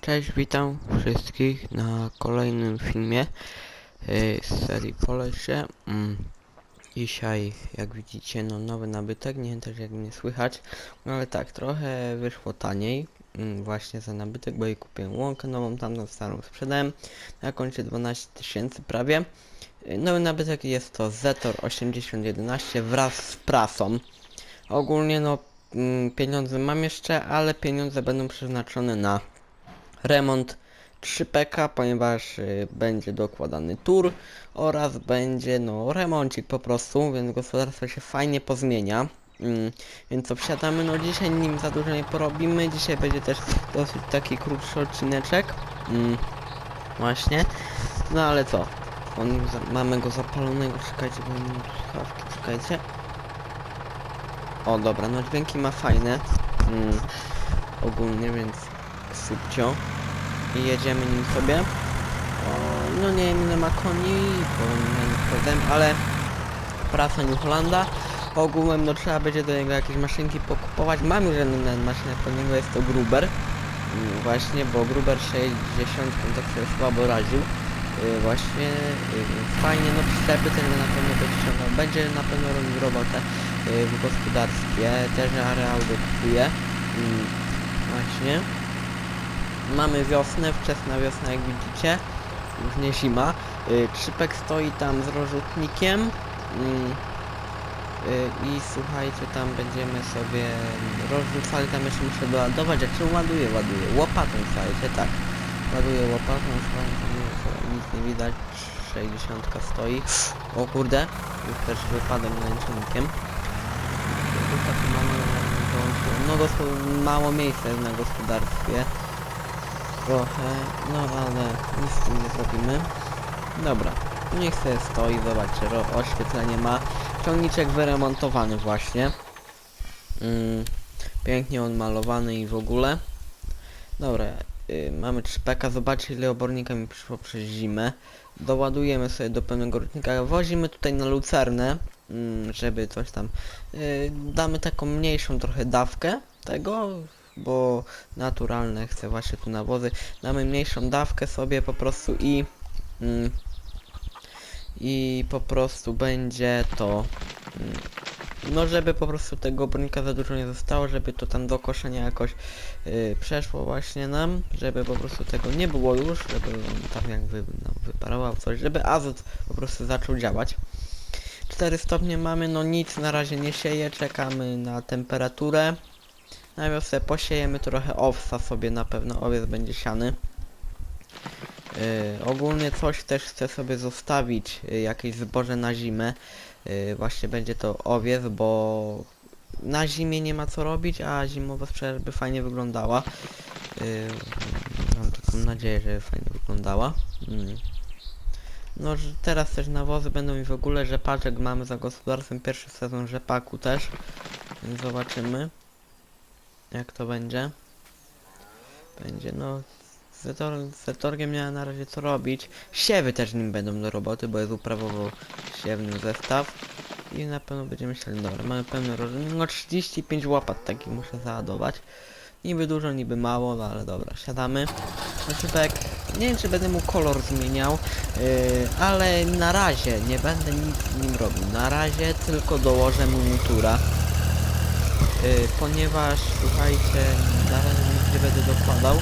Cześć, witam wszystkich na kolejnym filmie y, z serii Polesie. Mm, Dzisiaj, jak widzicie, no nowy nabytek, nie wiem też jak mnie słychać, no ale tak, trochę wyszło taniej mm, właśnie za nabytek, bo jej kupiłem łąkę nową, tamtą starą sprzedałem na koncie 12 tysięcy prawie. Y, Nowy nabytek jest to Zetor 8011 wraz z prasą. Ogólnie no mm, pieniądze mam jeszcze, ale pieniądze będą przeznaczone na remont 3PK, ponieważ y, będzie dokładany tur oraz będzie no remoncik po prostu, więc gospodarstwo się fajnie pozmienia. Mm, więc co wsiadamy, no dzisiaj nim za dużo nie porobimy, dzisiaj będzie też dosyć taki krótszy odcineczek. Mm, właśnie. No ale co? On, mamy go zapalonego, czekajcie, bo mam słuchawki, czekajcie. O dobra, no dźwięki ma fajne. Mm, ogólnie, więc subcio i jedziemy nim sobie. O, no nie wiem ile ma koni, bo nie sprawdzałem, ale praca New Hollanda. Ogółem no trzeba będzie do niego jakieś maszynki pokupować. Mam już jedną maszynę pod niego, jest to Gruber. Mm, Właśnie, bo Gruber 60 tak sobie słabo radził. Yy, właśnie yy, fajnie, no przyczepy ten na pewno ściągał. Będzie na pewno robił robotę yy, w gospodarstwie. Też areał dokupuje. Mm, Właśnie. Mamy wiosnę, wczesna wiosna jak widzicie, już nie zima. Y, Trzypek stoi tam z rozrzutnikiem. Mm, y, I słuchajcie, tam będziemy sobie rozrzucali, tam jeszcze muszę doładować, a czy ładuję, ładuję, łopatą słuchajcie, tak. Ładuję łopatą, słuchajcie, nic nie widać, 60 stoi. O kurde, już też wypadłem ręcznikiem. Tutaj tu mamy, no mało miejsca jest na gospodarstwie trochę, no ale nic z tym nie zrobimy. Dobra, niech sobie stoi, zobaczcie, ro- oświetlenie ma. Ciągniczek wyremontowany właśnie. Mm, pięknie on malowany i w ogóle. Dobra, y, mamy 3PK, zobaczcie ile obornika mi przyszło przez zimę. Doładujemy sobie do pełnego rocznika, wozimy tutaj na lucernę, mm, żeby coś tam... Y, damy taką mniejszą trochę dawkę tego, bo naturalne chcę właśnie tu nawozy. Damy mniejszą dawkę sobie po prostu i mm, i po prostu będzie to mm, no żeby po prostu tego obornika za dużo nie zostało, żeby to tam do koszenia jakoś y, przeszło właśnie nam, żeby po prostu tego nie było już, żeby on tam jakby nam wyparował coś, żeby azot po prostu zaczął działać. 4 stopnie mamy, no nic na razie nie sieje, czekamy na temperaturę. Na wiosnę posiejemy trochę owsa sobie na pewno, owiec będzie siany. Yy, ogólnie coś też chcę sobie zostawić, yy, jakieś zboże na zimę. Yy, właśnie będzie to owiec, bo na zimie nie ma co robić, a zimowa sprzedaż by fajnie wyglądała. Yy, mam taką nadzieję, że fajnie wyglądała. Mm. No, teraz też nawozy będą i w ogóle rzepaczek mamy za gospodarstwem pierwszy sezon rzepaku też. Więc zobaczymy jak to będzie. Będzie no z Zetor, z Zetorgiem ma na razie co robić. Siewy też nim będą do roboty, bo jest uprawowo siewny zestaw. I na pewno będziemy myśleli, dobra, mamy pełny rozrzutnik. No 35 łapat taki muszę załadować. Niby dużo, niby mało, no ale dobra, siadamy. Znaczy tak, nie wiem czy będę mu kolor zmieniał, yy, ale na razie nie będę nic z nim robił. Na razie tylko dołożę mu mutura. Yy, ponieważ słuchajcie, na razie nic nie będę dokładał.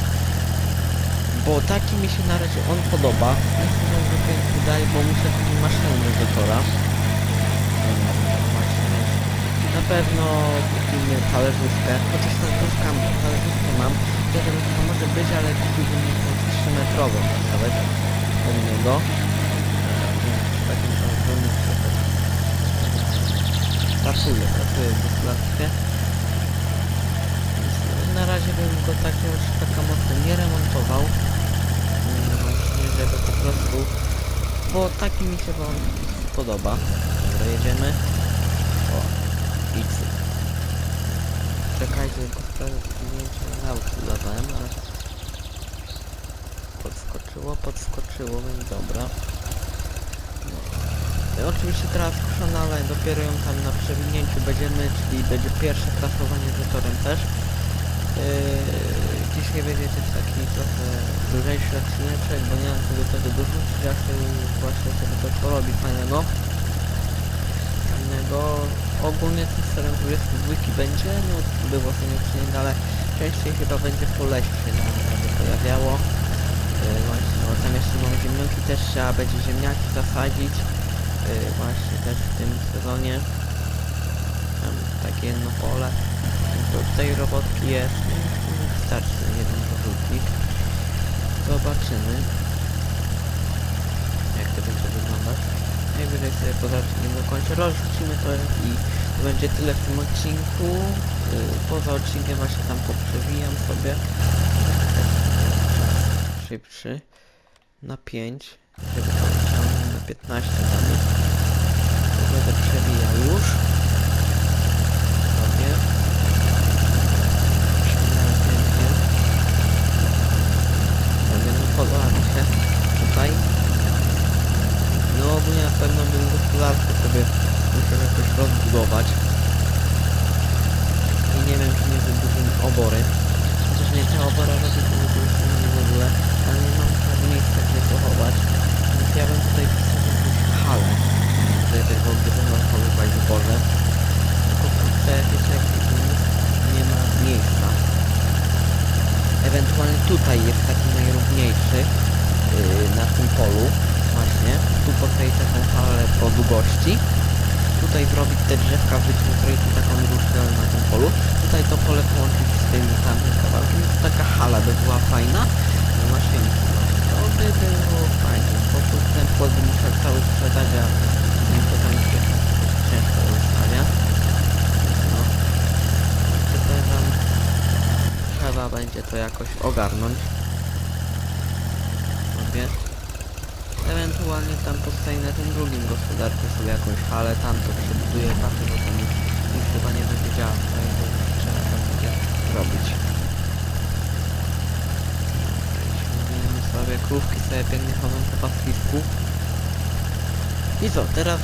Bo taki mi się na razie on podoba. Nie chcę zupełnie wydaje, bo muszę kupić maszynę do tora. Na pewno kupimy talerzówkę, chociaż talerzówkę, talerzówkę mam. To może być, ale kupiłbym jakąś 3 metrową nawet od niego. Takim tam wolnym Pracuję, pracuję w gospodarstwie. Razie bym go tak już taka mocno nie remontował. Właśnie, żeby po prostu... Bo taki mi się wam podoba. Dobra, jedziemy. O, i. Czekajcie, tylko sprawdzę, nie wiem, czy na dodałem, ale... Podskoczyło, podskoczyło, więc dobra. No. Oczywiście teraz kuszona, ale dopiero ją tam na przewinięciu będziemy, czyli będzie pierwsze trasowanie z motorem też. Dziś dzisiaj będzie też taki trochę lżejszy odcineczek, bo nie mam sobie tego dorzucić, ja chcę właśnie sobie coś porobić fajnego. Fajnego. Ogólnie ten stary 22 będzie, no był ostatni odcinek, ale częściej chyba będzie po lesie się nam będzie pojawiało. Yy, właśnie, bo tam jeszcze mam ziemniaki, też trzeba będzie ziemniaki zasadzić. Yy, właśnie też w tym sezonie. Tam takie jedno pole. To tutaj robotki jest, wystarczy jeden porzutnik. Zobaczymy, jak to będzie wyglądać. Najwyżej sobie poza odcinkiem dokończę, rozrzucimy to i to będzie tyle w tym odcinku. Yy, poza odcinkiem właśnie tam poprzewijam sobie. Szybszy na 5, żeby to na 15 damy. To będę przewijał już. Sobie. Przewijam pięknie. Sobie, no podoba mi się tutaj. No ogólnie na pewno bym gospodarstwo sobie musiał jakoś rozbudować. I nie wiem czy nie wyburzymy obory. To już nie mam w ogóle. Ale nie mam miejsca gdzie pochować. Więc ja bym tutaj pisał jakąś halę. Też w ogóle można pochowywać zboże. Tylko kurczę, wiecie to? Nie ma miejsca. Ewentualnie tutaj jest taki najrówniejszy yy, na tym polu właśnie. Tu postawić taką halę po długości. Tutaj zrobić te drzewka, tu taką różkę na tym polu. Tutaj to pole połączyć tym tamtym kawałkiem. Tu taka hala by była fajna. No właśnie. To by było fajnie. Po prostu ten płot by musiał cały sprzedać, a nie to tam się ciężko ustawia. No. Tutaj trzeba będzie to jakoś ogarnąć. Sobie. Ewentualnie tam postawi na tym drugim gospodarstwie sobie jakąś halę, tam to przebuduje patrzę, bo tam już, już chyba nie będzie działał, tutaj to trzeba tam robić. Mówimy sobie, krówki sobie pięknie chodzą po pastwisku. I co, teraz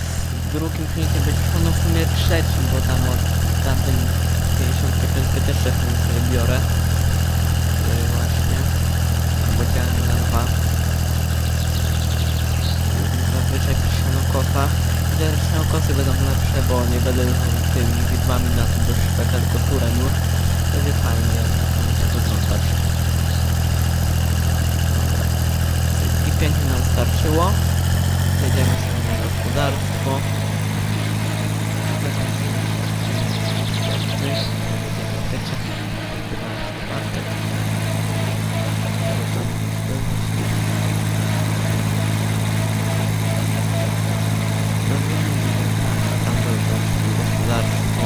drugim filmikiem będzie ono w sumie trzecim, bo tam od tamtym 55 też czasem sobie biorę. Yy, właśnie. Albo działem na dwa zazwyczaj przy sianokosach. Te sianokosy będą lepsze, bo nie będę tymi widłami na tym do szpeka, tylko turem już. Będzie fajnie, to wyglądać. I pięknie nam starczyło. Przejdziemy sobie na gospodarstwo. Wiecie, chyba czwartek. Tam to już gospodarstwo.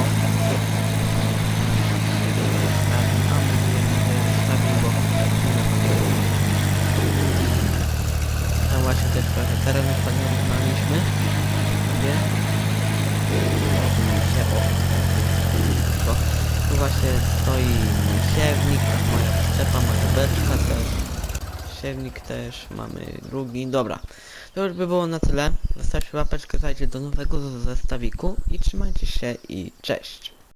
Tam właśnie też trochę terenu porównaliśmy. Gdzie? Się o. To, właśnie stoi mój siewnik, moja przyczepa, moja beczka też. Siewnik też, mamy drugi. Dobra, to już by było na tyle. Zostawcie łapeczkę, zajdzie do nowego zestawiku i trzymajcie się i cześć.